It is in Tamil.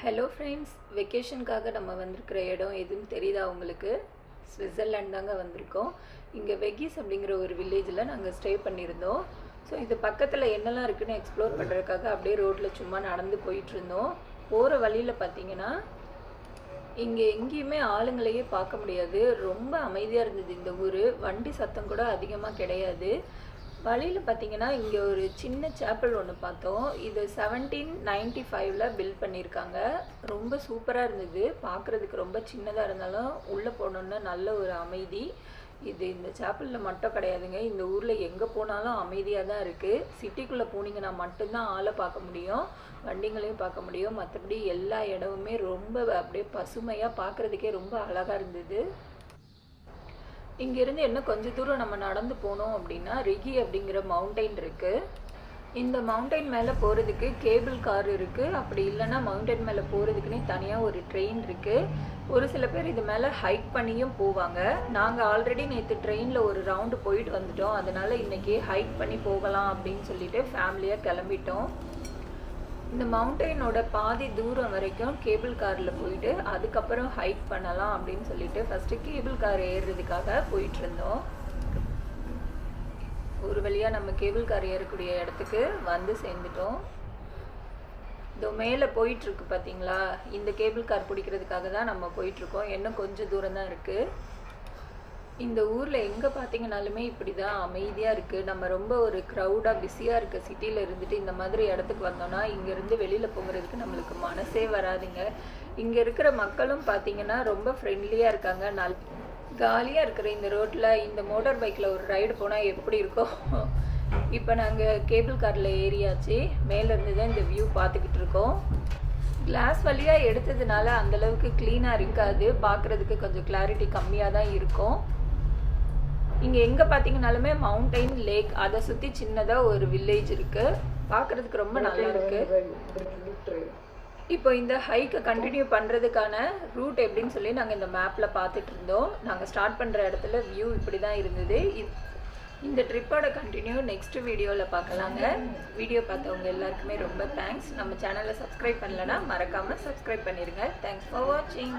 ஹலோ ஃப்ரெண்ட்ஸ் வெக்கேஷனுக்காக நம்ம வந்திருக்கிற இடம் எதுன்னு தெரியுதா உங்களுக்கு? சுவிட்சர்லாண்ட் தாங்க வந்திருக்கோம். இங்கே வெகிஸ் அப்படிங்கிற ஒரு வில்லேஜில் நாங்கள் ஸ்டே பண்ணியிருந்தோம். ஸோ இது பக்கத்தில் என்னெல்லாம் இருக்குதுன்னு எக்ஸ்ப்ளோர் பண்ணுறதுக்காக அப்படியே ரோட்டில் சும்மா நடந்து போயிட்டுருந்தோம். போகிற வழியில் பார்த்தீங்கன்னா இங்கே எங்கேயுமே ஆளுங்களையே பார்க்க முடியாது. ரொம்ப அமைதியாக இருந்தது இந்த ஊர். வண்டி சத்தம் கூட அதிகமாக கிடையாது. வழியில் பார்த்தீங்கன்னா இங்கே ஒரு சின்ன சேப்பல் ஒன்று பார்த்தோம். இது செவன்டீன் நைன்டி ஃபைவ்ல பில்ட் பண்ணியிருக்காங்க. ரொம்ப சூப்பராக இருந்தது. பார்க்குறதுக்கு ரொம்ப சின்னதாக இருந்தாலும் உள்ளே போனோன்னா நல்ல ஒரு அமைதி. இது இந்த சேப்பலில் மட்டும் கிடையாதுங்க. இந்த ஊரில் எங்கே போனாலும் அமைதியாக தான் இருக்குது சிட்டிக்குள்ளே போனீங்கன்னா மட்டும்தான் ஆளை பார்க்க முடியும். வண்டிங்களையும் பார்க்க முடியும். மற்றபடி எல்லா இடமுமே ரொம்ப அப்படியே பசுமையாக பார்க்குறதுக்கே ரொம்ப அழகாக இருந்தது. இங்கேருந்து இன்னும் கொஞ்ச தூரம் நம்ம நடந்து போனோம் அப்படின்னா ரிகி அப்படிங்கிற மவுண்டைன் இருக்குது இந்த மவுண்டைன் மேலே போகிறதுக்கு கேபிள் கார் இருக்குது அப்படி இல்லைன்னா மவுண்டைன் மேலே போகிறதுக்குன்னே தனியாக ஒரு ட்ரெயின் இருக்குது ஒரு சில பேர் இது மேலே ஹைக் பண்ணியும் போவாங்க. நாங்கள் ஆல்ரெடி நேற்று ட்ரெயினில் ஒரு ரவுண்டு போயிட்டு வந்துட்டோம். அதனால் இன்றைக்கி ஹைக் பண்ணி போகலாம் அப்படின்னு சொல்லிட்டு ஃபேமிலியாக கிளம்பிட்டோம். இந்த மவுண்டெயினோட பாதி தூரம் வரைக்கும் கேபிள் காரில் போயிட்டு அதுக்கப்புறம் ஹைக் பண்ணலாம் அப்படின்னு சொல்லிட்டு ஃபஸ்ட்டு கேபிள் கார் ஏறுறதுக்காக போயிட்டு இருந்தோம். ஒரு வழியாக நம்ம கேபிள் கார் ஏறக்கூடிய இடத்துக்கு வந்து சேர்ந்துட்டோம். இதோ மேலே போயிட்டுருக்கு பார்த்தீங்களா இந்த கேபிள் கார் பிடிக்கிறதுக்காக தான் நம்ம போயிட்டுருக்கோம் இன்னும் கொஞ்சம் தூரம் தான் இருக்குது இந்த ஊரில் எங்கே பார்த்தீங்கனாலுமே இப்படி தான் அமைதியாக இருக்குது நம்ம ரொம்ப ஒரு க்ரௌடாக பிஸியாக இருக்க சிட்டியில் இருந்துட்டு இந்த மாதிரி இடத்துக்கு வந்தோம்னா இங்கேருந்து வெளியில் போகிறதுக்கு நம்மளுக்கு மனசே வராதுங்க. இங்கே இருக்கிற மக்களும் பார்த்தீங்கன்னா ரொம்ப ஃப்ரெண்ட்லியாக இருக்காங்க. நல் காலியாக இருக்கிற இந்த ரோட்டில் இந்த மோட்டார் பைக்கில் ஒரு ரைடு போனால் எப்படி இருக்கும் இப்போ நாங்கள் கேபிள் காரில் ஏறியாச்சு. மேலேருந்து தான் இந்த வியூ பார்த்துக்கிட்டு இருக்கோம். கிளாஸ் வழியாக எடுத்ததுனால அந்தளவுக்கு க்ளீனாக இருக்காது. பார்க்குறதுக்கு கொஞ்சம் கிளாரிட்டி கம்மியாக தான் இருக்கும். இங்கே எங்கே பார்த்தீங்கனாலுமே மவுண்டைன் லேக் அதை சுற்றி சின்னதாக ஒரு வில்லேஜ் இருக்குது பார்க்குறதுக்கு ரொம்ப நல்லா இருக்குது இப்போ இந்த ஹைக்கை கண்டினியூ பண்ணுறதுக்கான ரூட் எப்படின்னு சொல்லி நாங்கள் இந்த மேப்பில் பார்த்துட்டு இருந்தோம். நாங்கள் ஸ்டார்ட் பண்ணுற இடத்துல வியூ இப்படி தான் இருந்தது இந்த ட்ரிப்போட கண்டினியூ நெக்ஸ்ட் வீடியோவில் பார்க்கலாங்க. வீடியோ பார்த்தவங்க எல்லாருக்குமே ரொம்ப தேங்க்ஸ் நம்ம சேனலை சப்ஸ்கிரைப் பண்ணலன்னா மறக்காமல் சப்ஸ்கிரைப் பண்ணிடுங்க தேங்க்ஸ் ஃபார் வாட்சிங்